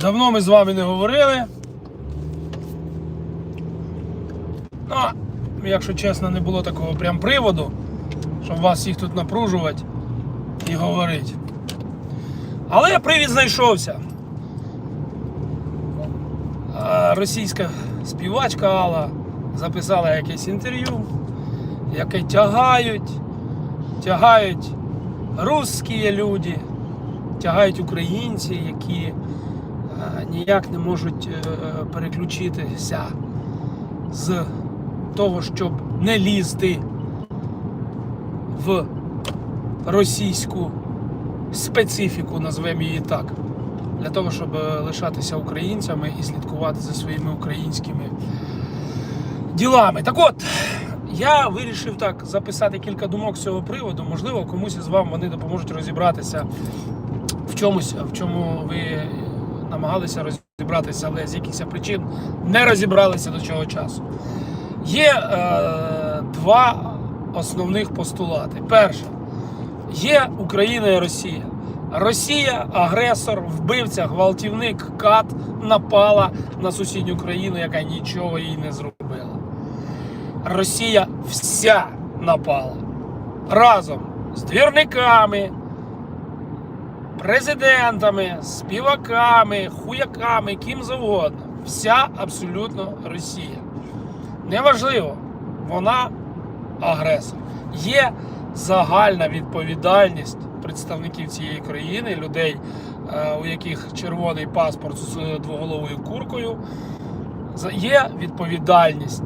Давно ми з вами не говорили. Ну, якщо чесно, не було такого прям приводу, щоб вас всіх тут напружувати і говорити. Але привід знайшовся. Російська співачка Алла записала якесь інтерв'ю, яке тягають, тягають русські люди, тягають українці, які ніяк не можуть е, переключитися з того, щоб не лізти в російську специфіку, назвемо її так, для того, щоб е, лишатися українцями і слідкувати за своїми українськими ділами. Так от, я вирішив так записати кілька думок з цього приводу. Можливо, комусь із вам вони допоможуть розібратися в чомусь, в чому ви намагалися розібратися, але з якихось причин не розібралися до цього часу. Є е, два основних постулати. Перше, є Україна і Росія. Росія агресор, вбивця, гвалтівник, кат напала на сусідню країну, яка нічого їй не зробила. Росія вся напала разом з двірниками, президентами, співаками, хуяками, ким завгодно. Вся абсолютно Росія. Неважливо, вона агресор. Є загальна відповідальність представників цієї країни, людей, е, у яких червоний паспорт з двоголовою куркою. Є відповідальність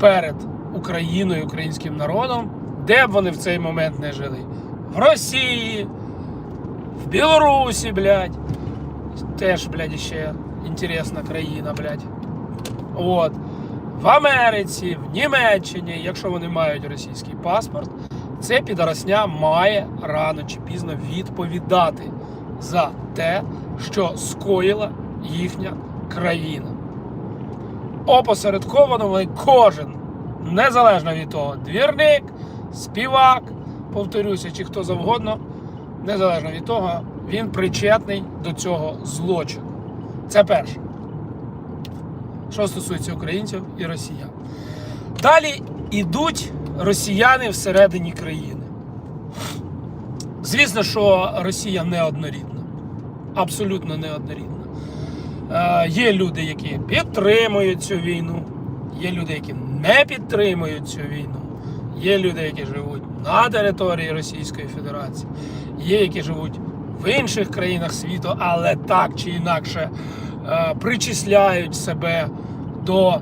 перед Україною, українським народом, де б вони в цей момент не жили. В Росії, в Білорусі, блядь. Теж, блядь, ще інтересна країна, блядь. От. В Америці, в Німеччині, якщо вони мають російський паспорт, це підоросня має рано чи пізно відповідати за те, що скоїла їхня країна. Опосередковано кожен, незалежно від того, двірник, співак, повторюся, чи хто завгодно, незалежно від того, він причетний до цього злочину. Це перше. Що стосується українців і росіян. Далі йдуть росіяни всередині країни. Звісно, що Росія неоднорідна. Абсолютно неоднорідна. Е, є люди, які підтримують цю війну, є люди, які не підтримують цю війну, є люди, які живуть на території Російської Федерації, є які живуть в інших країнах світу, але так чи інакше е, причисляють себе до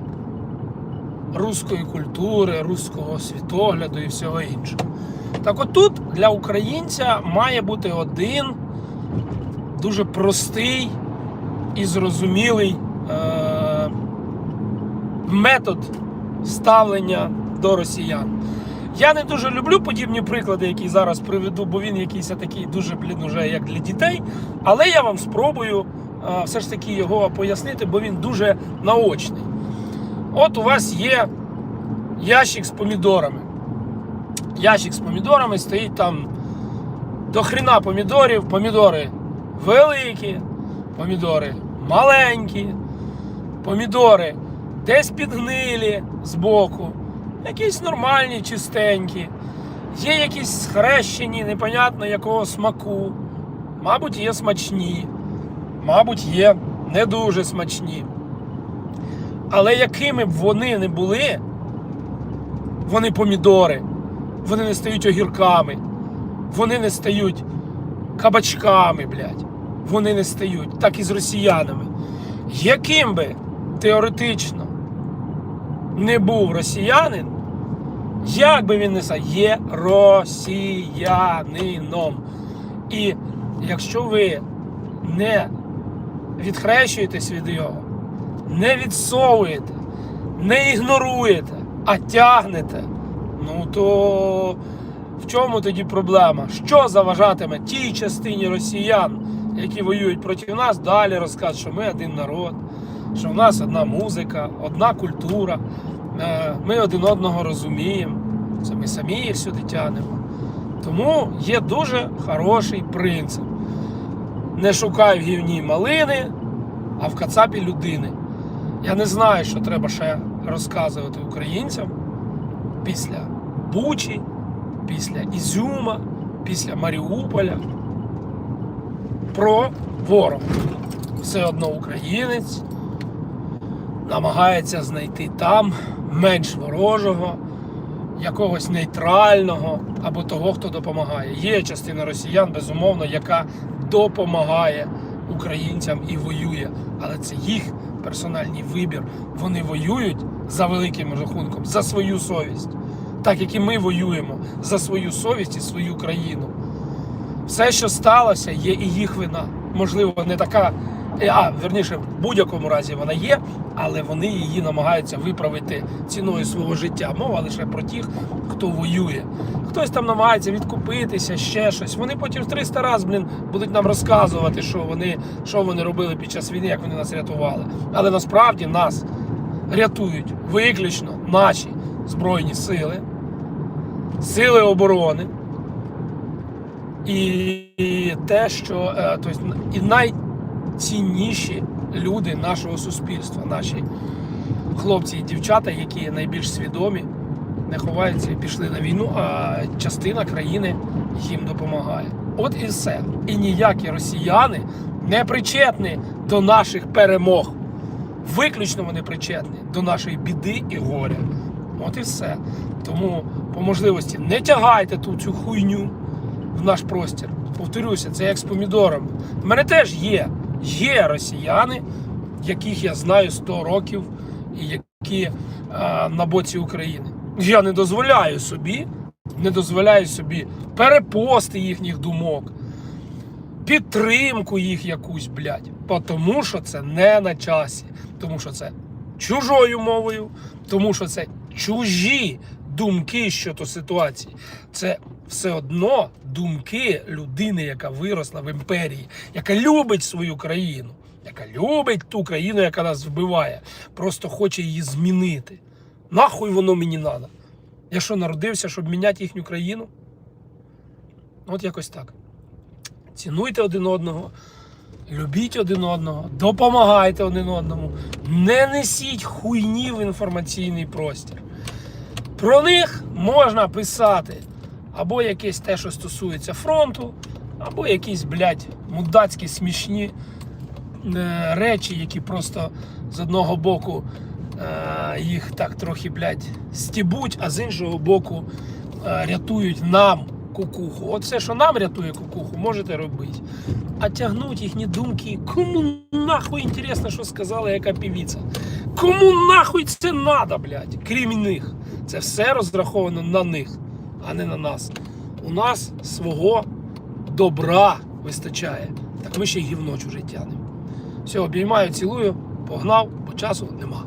руської культури, руського світогляду і всього іншого. Так от тут для українця має бути один дуже простий і зрозумілий е- метод ставлення до росіян. Я не дуже люблю подібні приклади, які зараз приведу, бо він якийсь такий дуже блін, уже як для дітей. Але я вам спробую е, все ж таки його пояснити, бо він дуже наочний. От у вас є ящик з помідорами. Ящик з помідорами стоїть там до хрена помідорів, помідори великі, помідори маленькі, помідори десь підгнилі збоку, якісь нормальні, чистенькі, є якісь схрещені, непонятно якого смаку, мабуть, є смачні, мабуть, є не дуже смачні. Але якими б вони не були, вони помідори, вони не стають огірками, вони не стають кабачками, блядь. Вони не стають, так і з росіянами. Яким би теоретично не був росіянин, як би він не став, є росіянином. І якщо ви не відхрещуєтесь від його, не відсовуєте, не ігноруєте, а тягнете, ну то в чому тоді проблема? Що заважатиме тій частині росіян, які воюють проти нас, далі розказати, що ми один народ, що в нас одна музика, одна культура, е, ми один одного розуміємо, це ми самі її всюди тягнемо. Тому є дуже хороший принцип. Не шукай в гівні малини, а в кацапі людини. Я не знаю, що треба ще розказувати українцям після Бучі, після Ізюма, після Маріуполя про ворога. Все одно українець намагається знайти там менш ворожого, якогось нейтрального або того, хто допомагає. Є частина росіян, безумовно, яка допомагає українцям і воює, але це їх персональний вибір. Вони воюють за великим рахунком, за свою совість, так як і ми воюємо за свою совість і свою країну. Все, що сталося, є і їх вина. Можливо, не така, а верніше, в будь-якому разі вона є, але вони її намагаються виправити ціною свого життя. Мова лише про тих, хто воює. Хтось там намагається відкупитися, ще щось. Вони потім в 300 разів, блін, будуть нам розказувати, що вони, що вони робили під час війни, як вони нас рятували. Але насправді нас рятують виключно наші збройні сили, сили оборони. І, те, що е, тобто, і найцінніші люди нашого суспільства, наші хлопці і дівчата, які найбільш свідомі, не ховаються і пішли на війну, а частина країни їм допомагає. От і все. І ніякі росіяни не причетні до наших перемог. Виключно вони причетні до нашої біди і горя. От і все. Тому по можливості не тягайте ту цю хуйню в наш простір. Повторюся, це як з помідором. У мене теж є. Є росіяни, яких я знаю 100 років, і які а, на боці України. Я не дозволяю собі, не дозволяю собі перепости їхніх думок, підтримку їх якусь, блядь. Тому що це не на часі. Тому що це чужою мовою, тому що це чужі думки щодо ситуації. Це все одно думки людини, яка виросла в імперії, яка любить свою країну, яка любить ту країну, яка нас вбиває, просто хоче її змінити. Нахуй воно мені треба? Я що, народився, щоб міняти їхню країну? От якось так. Цінуйте один одного, любіть один одного, допомагайте один одному, не несіть хуйні в інформаційний простір. Про них можна писати або якесь те, що стосується фронту, або якісь, блядь, мудацькі смішні е, речі, які просто з одного боку е, їх так трохи, блядь, стібуть, а з іншого боку е, рятують нам кукуху. От все, що нам рятує кукуху, можете робити. А тягнуть їхні думки, кому нахуй інтересно, що сказала яка півіця? Кому нахуй це надо, блядь? Крім них. Це все розраховано на них, а не на нас. У нас свого добра вистачає. Так ми ще й гівно чуже тянемо. Все, обіймаю, цілую, погнав, бо часу нема.